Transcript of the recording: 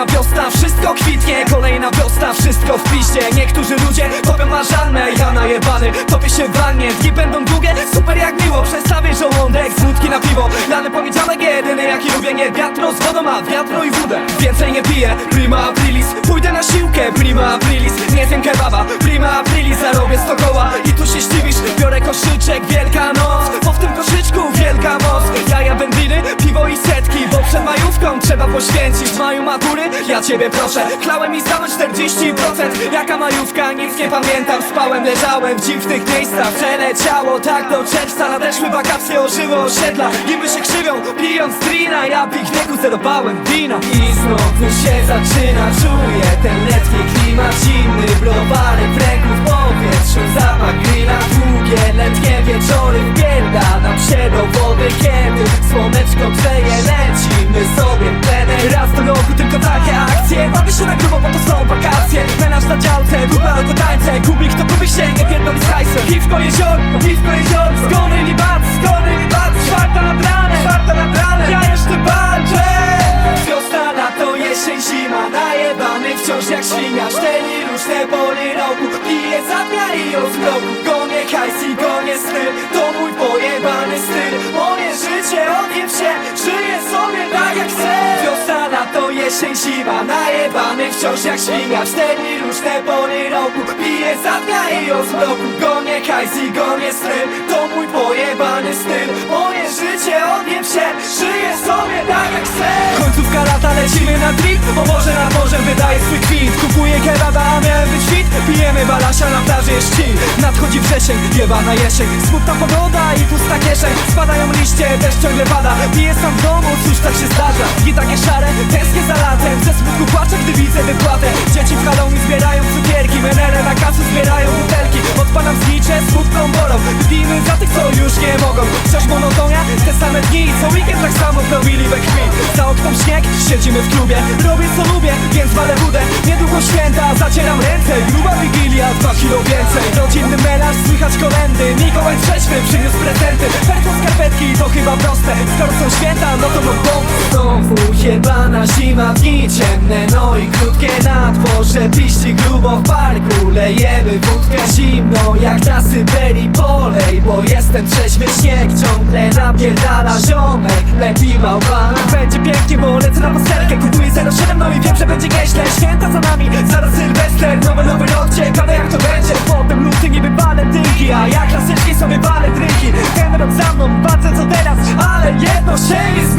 Kolejna wiosna, wszystko kwitnie Kolejna wiosna, wszystko w piście Niektórzy ludzie powią masz żalne Ja najebany, tobie się wannie Dni będą długie, super jak miło Przestawię żołądek wódki na piwo. Lany poniedziałek jedyny jaki lubię Nie wiatro z wodą, a wiatro i wódę. Więcej nie piję, prima aprilis. Pójdę na siłkę, prima aprilis. Nie zjem kebaba, prima aprilis. Zarobię sto koła i tu się zdziwisz Biorę koszyczek, wielka poświęcić W maju matury, ja ciebie proszę Chlałem i stanąć 40% Jaka majówka, nic nie pamiętam. Spałem, leżałem w dziwnych miejscach. Przeleciało tak do czerwca. Nadeszły wakacje, ożyły osiedla. Niby się krzywią, pijąc drina. Ja piknieku zerobałem wina. I znowu się zaczyna. Czuję się na grubo, bo to są wakacje. Menaż na działce, grupa to tańce. Kubik to kubi się, nie pierdoli z hajsem. Piwko jezior, piwko jezior Zgony i bat, zgony i bat. Czwarta nad ranem, czwarta nad ranem. Ja jeszcze walczę. Wiosna, lato, jesień, zima Najebany wciąż jak świnia Cztery różne pory roku. Piję za i od zmroku Gonię hajs i gonię styl. To mój zima Najebany wciąż jak świnia. Cztery różne pory roku Piję za dnia i od zmroku Gonię hajs i gonię styl To mój pojebany styl. Moje życie odjem się Żyję sobie tak jak chcę. Końcówka lata, lecimy na trip O Boże nad morzem wydaje swój kwit. Kupuję kebaba, a miałem być fit. Pijemy balasia, na plaży jest Nadchodzi wrzesień, jebana jesień. Smutna pogoda i deszcz ciągle pada. Piję sam w domu, cóż tak się zdarza? I takie szare, tęsknię za latem. Ze smutku płaczę, gdy widzę wypłatę. Dzieci w Halloween zbierają cukierki. Menele na kasu zbierają butelki. Odpalam znicze, smutną bolą. Wypijmy za tych, co już nie mogą. Wciąż monotonia, same dni Co weekend tak samo probili we krwi. Za oknem śnieg, siedzimy w klubie. Robię co lubię, więc walę budę. Niedługo święta, zacieram ręce. Gruba wigilia, dwa kilo więcej. Rodzinny melarz, słychać kolendy. Mikołaj trzeźwy przyniósł prezenty. Perfo skarpetki, to chyba proste. Skoro są święta, no to Znowu jebana zima, dni ciemne No i krótkie na dworze Piści grubo w parku Lejemy wódkę zimną Jak na Syberii polej Bo jestem trzeźwy, śnieg ciągle napierdala ziomek. Lepi małpa Będzie pięknie, bo lecę na pasterkę. Kupuję 07, no i wiem, że będzie nieźle. Święta za nami, zaraz Sylwester Nowy, nowy rok, ciekawe jak to będzie. Potem luty niby walentynki A ja klasycznie sobie walę drinki. Ten rok za mną, patrzę co teraz Ale jedno się nie